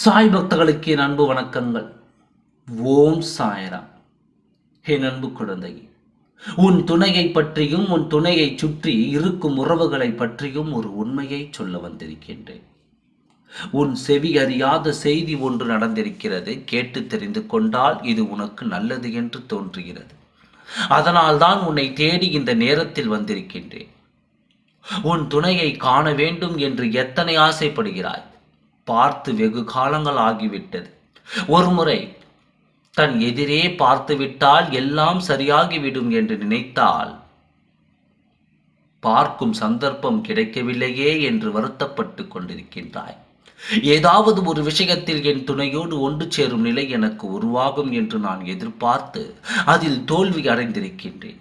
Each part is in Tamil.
சாய் பக்தர்களுக்கு என் அன்பு வணக்கங்கள். ஓம் சாயரா என் அன்பு குழந்தை உன் துணையை பற்றியும் உன் துணையை சுற்றி இருக்கும் உறவுகளை பற்றியும் ஒரு உண்மையை சொல்ல வந்திருக்கின்றேன். உன் செவி அறியாத செய்தி ஒன்று நடந்திருக்கிறது கேட்டு தெரிந்து கொண்டால் இது உனக்கு நல்லது என்று தோன்றுகிறது. அதனால்தான் உன்னை தேடி இந்த நேரத்தில் வந்திருக்கின்றேன். உன் துணையை காண வேண்டும் என்று எத்தனை ஆசைப்படுகிறாய்? பார்த்து வெகு காலங்கள் ஆகிவிட்டது. ஒருமுறை தன் எதிரே பார்த்துவிட்டால் எல்லாம் சரியாகிவிடும் என்று நினைத்தால் பார்க்கும் சந்தர்ப்பம் கிடைக்கவில்லையே என்று வருத்தப்பட்டு கொண்டிருக்கின்றாய். ஏதாவது ஒரு விஷயத்தில் என் துணையோடு ஒன்று சேரும் நிலை எனக்கு உருவாகும் என்று நான் எதிர்பார்த்து அதில் தோல்வி அடைந்திருக்கின்றேன்.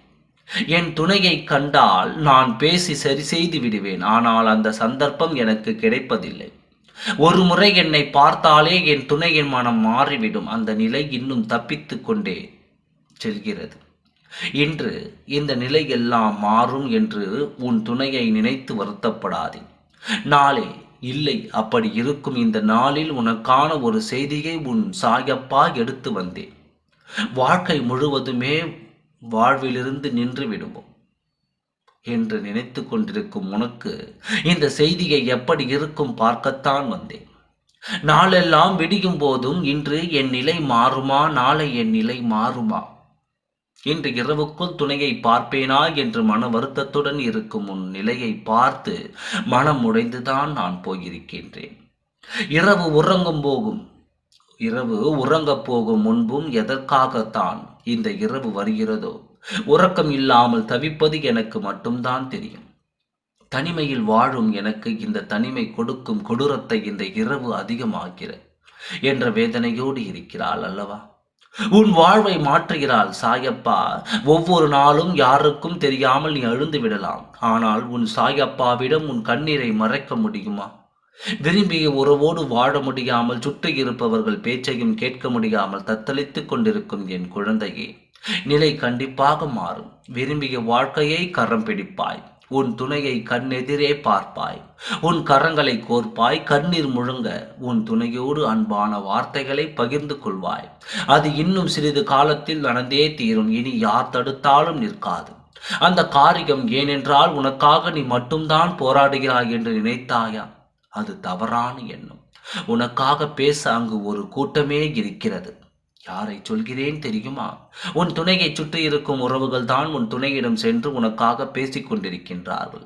என் துணையை கண்டால் நான் பேசி சரி செய்து விடுவேன். ஆனால் அந்த சந்தர்ப்பம் எனக்கு கிடைப்பதில்லை. ஒரு முறை என்னை பார்த்தாலே என் துணையின் மனம் மாறிவிடும். அந்த நிலை இன்னும் தப்பித்து கொண்டே செல்கிறது. இன்று இந்த நிலை எல்லாம் மாறும் என்று உன் துணையை நினைத்து வருத்தப்படாதே. நாளே இல்லை அப்படி இருக்கும் இந்த நாளில் உனக்கான ஒரு செய்தியை உன் சாயப்பா எடுத்து வந்தேன். வாழ்க்கை முழுவதுமே வாழ்விலிருந்து நின்று விடுவோம். என்று நினைத்து கொண்டிருக்கும் உனக்கு இந்த செய்தியை எப்படி இருக்கும் பார்க்கத்தான் வந்தேன். நாளெல்லாம் விடியும் போதும் இன்று என் நிலை மாறுமா நாளை என் நிலை மாறுமா? இன்று இரவுக்குள் துணையை பார்ப்பேனா என்று மன வருத்தத்துடன் இருக்கும் உன் நிலையை பார்த்து மனம் உடைந்துதான் நான் போயிருக்கின்றேன். இரவு உறங்கும் போகும் இரவு உறங்கப் போகும் முன்பும் எதற்காகத்தான் இந்த இரவு வருகிறதோ? உறக்கம் இல்லாமல் தவிப்பது எனக்கு மட்டும்தான் தெரியும். தனிமையில் வாழும் எனக்கு இந்த தனிமை கொடுக்கும் கொடூரத்தை இந்த இரவு அதிகமாகிற என்ற வேதனையோடு இருக்கிறாள் அல்லவா? உன் வாழ்வை மாற்றுகிறாள் சாயப்பா. ஒவ்வொரு நாளும் யாருக்கும் தெரியாமல் நீ அழுந்து விடலாம். ஆனால் உன் சாயப்பாவிடம் உன் கண்ணீரை மறைக்க முடியுமா? விரும்பிய உறவோடு வாழ முடியாமல் சுற்றி இருப்பவர்கள் பேச்சையும் கேட்க முடியாமல் தத்தளித்துக் கொண்டிருக்கும் என் குழந்தையே. நிலை கண்டிப்பாக மாறும். விரும்பிய வாழ்க்கையை கரம் பிடிப்பாய். உன் துணையை கண்ணெதிரே பார்ப்பாய். உன் கரங்களை கோர்ப்பாய். கண்ணீர் முழுங்க உன் துணையோடு அன்பான வார்த்தைகளை பகிர்ந்து கொள்வாய். அது இன்னும் சிறிது காலத்தில் நடந்தே தீரும். இனி யார் தடுத்தாலும் நிற்காது. அந்த காரியம் ஏனென்றால் உனக்காக நீ மட்டும்தான் போராடுகிறாய் என்று நினைத்தாயா? அது தவறான எண்ணம். உனக்காக பேச அங்கு ஒரு கூட்டமே இருக்கிறது. யாரை சொல்கிறேன் தெரியுமா? உன் துணையை சுற்றி இருக்கும் உறவுகள் தான் உன் துணையிடம் சென்று உனக்காக பேசிக் கொண்டிருக்கின்றார்கள்.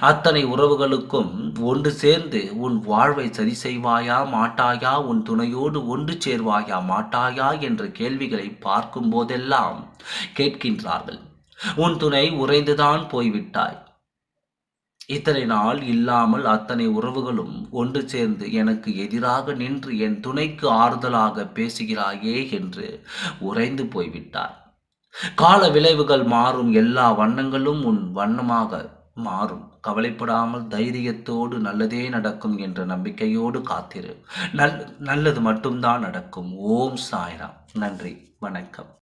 அத்தனை உறவுகளுக்கும் ஒன்று சேர்ந்து உன் வாழ்வை சரி செய்வாயா மாட்டாயா உன் துணையோடு ஒன்று சேர்வாயா மாட்டாயா என்ற கேள்விகளை பார்க்கும் போதெல்லாம் கேட்கின்றார்கள். உன் துணை உறைந்துதான் போய்விட்டாய். இத்தனை நாள் இல்லாமல் அத்தனை உறவுகளும் ஒன்று சேர்ந்து எனக்கு எதிராக நின்று என் துணைக்கு ஆறுதலாக பேசுகிறாயே என்று உறைந்து போய்விட்டார். கால விளைவுகள் மாறும் எல்லா வண்ணங்களும் உன் வண்ணமாக மாறும். கவலைப்படாமல் தைரியத்தோடு நல்லதே நடக்கும் என்ற நம்பிக்கையோடு காத்திரு. நல் நல்லது மட்டும்தான் நடக்கும். ஓம் சாய்ராம். நன்றி. வணக்கம்.